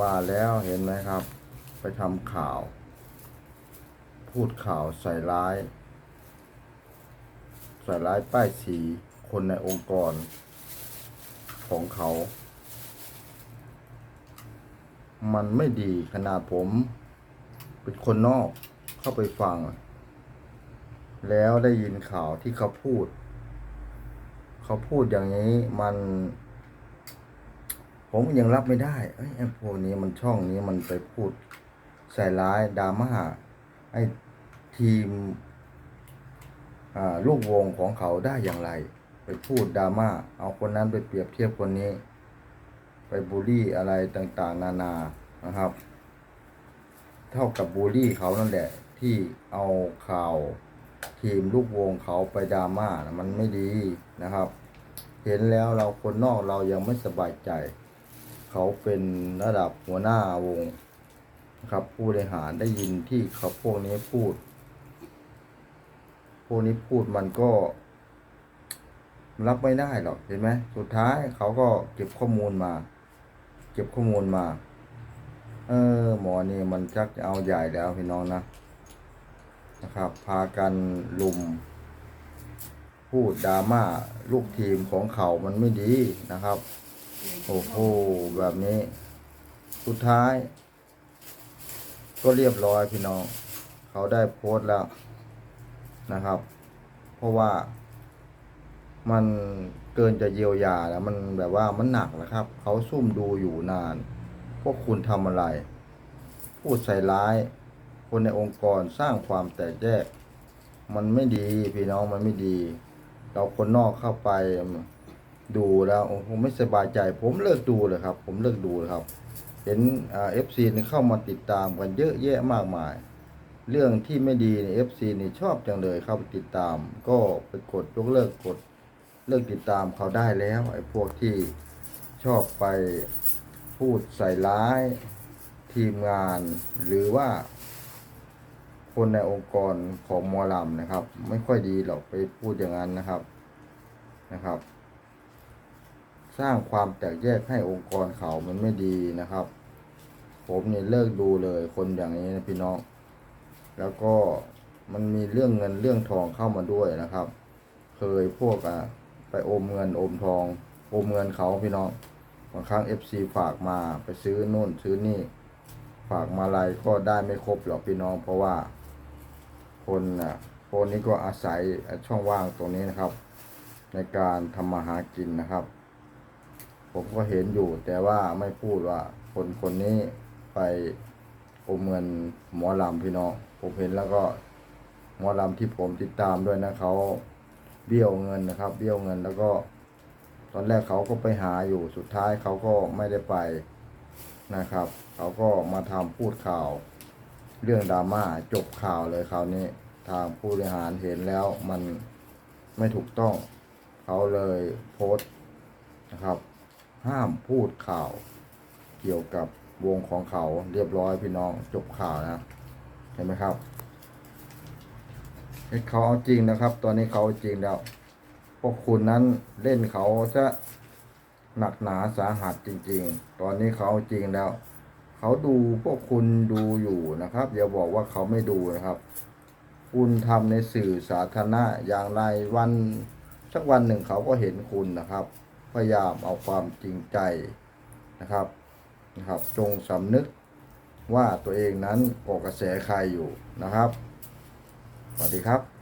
ว่าแล้วเห็นไหมครับ ไปทำข่าว พูดข่าวใส่ร้าย ใส่ร้ายป้ายสีคนในองค์กร ของเขา มันไม่ดีขนาดผม เป็นคนนอกเข้าไปฟัง แล้วได้ยินข่าวที่เขาพูด เขาพูดอย่างนี้มัน ผมยังรับไม่ได้เอ้ไอ้พวกนี้มันช่องนี้มันไปพูดใส่ร้ายดราม่าไอ้ทีมอ่าลูกวงของเขาได้อย่างไร ไปพูดดราม่าเอาคนนั้นไปเปรียบเทียบคนนี้ ไปบูลลี่อะไรต่างๆ นานานะครับ เท่ากับบูลลี่เขานั่นแหละ ที่เอาข่าวทีมลูกวงเขาไปดราม่านะมันไม่ดีนะครับ เห็นแล้วเราคนนอกเรายังไม่สบายใจ เขาเป็นระดับหัวหน้าวงนะครับผู้บริหารได้ยินที่เขาพวกนี้พูด พวกนี้พูดมันก็ รับไม่ได้หรอกเห็นไหมสุดท้ายเขาก็เก็บข้อมูลมา เก็บข้อมูลมา เออ หมอนี่มันชักจะเอาใหญ่แล้วพี่น้องนะนะครับ พากันลุม พูดดราม่าลูกทีมของเขามันไม่ดีนะครับ โอ้โหแบบนี้ สุดท้าย ก็เรียบร้อยพี่น้อง เขาได้โพสต์แล้วนะครับ เพราะว่า มันเกินจะเยียวยาแล้ว มันแบบว่ามันหนักนะครับ เขาซุ่มดูอยู่นาน พวกคุณทำอะไร พูดใส่ร้าย คนในองค์กรสร้างความแตกแยก มันไม่ดีพี่น้องมันไม่ดี เราคนนอกเข้าไป ดูแล้วโอ้โหไม่สบายใจ ผมเลิกดูเลยครับ ผมเลิกดูเลยครับ เห็นเอฟซีนี่เข้ามาติดตามกันเยอะแยะมากมาย เรื่องที่ไม่ดีในเอฟซีนี่ชอบจังเลยเข้าไปติดตาม ก็ไปกดยกเลิกกดเลิกติดตามเขาได้แล้วไอ้พวกที่ชอบไปพูดใส่ร้ายทีมงาน หรือว่า คนในองค์กรของมอลำนะครับ ไม่ค่อยดีหรอกไปพูดอย่างนั้นนะครับนะครับ สร้างความแตกแยกให้องค์กรเขามันไม่ดีนะครับ ผมเนี่ยเลิกดูเลยคนอย่างนี้นะพี่น้อง แล้วก็มันมีเรื่องเงินเรื่องทองเข้ามาด้วยนะครับ เคยพวกอะไปอมเงินอมทองอมเงินเขาพี่น้องบางครั้งเอฟซีฝากมาไปซื้อนู่นซื้อนี่ ฝากมาอะไรก็ได้ไม่ครบหรอกพี่น้อง เพราะว่า คนอะคนนี้ก็อาศัยช่องว่างตรงนี้นะครับ ในการทำมาหากินนะครับ ผมก็เห็นอยู่ แต่ว่าไม่พูดว่าคนคนนี้ไปอมเงินหมอลำพี่น้อง ผมเห็นแล้วก็หมอลำที่ผมติดตามด้วยนะเขาเบี้ยวเงินนะครับ เบี้ยวเงินแล้วก็ ตอนแรกเขาก็ไปหาอยู่สุดท้ายเขาก็ไม่ได้ไปนะครับ เขาก็มาทำพูดข่าว เรื่องดราม่าจบข่าวเลยคราวนี้ทางผู้บริหารเห็นแล้วมันไม่ถูกต้อง เขาเลยโพสต์นะครับ ห้ามพูดข่าวเกี่ยวกับวงของเขาเรียบร้อยพี่น้องจบข่าวนะเห็นไหมครับให้เขาเอาจริงนะครับ ตอนนี้เขาเอาจริงแล้วพวกคุณนั้นเล่นเขาจะหนักหนาสาหัสจริง ๆ ตอนนี้เขาเอาจริงแล้ว เขาดูพวกคุณดูอยู่นะครับอย่าบอกว่าเขาไม่ดูนะครับ คุณทำในสื่อสาธารณะอย่างไรวันสักวันหนึ่งเขาก็เห็นคุณนะครับ พยายามเอาความจริงใจนะครับนะครับ จงสำนึกว่าตัวเองนั้นก่อกระแสใครอยู่นะครับ สวัสดีครับ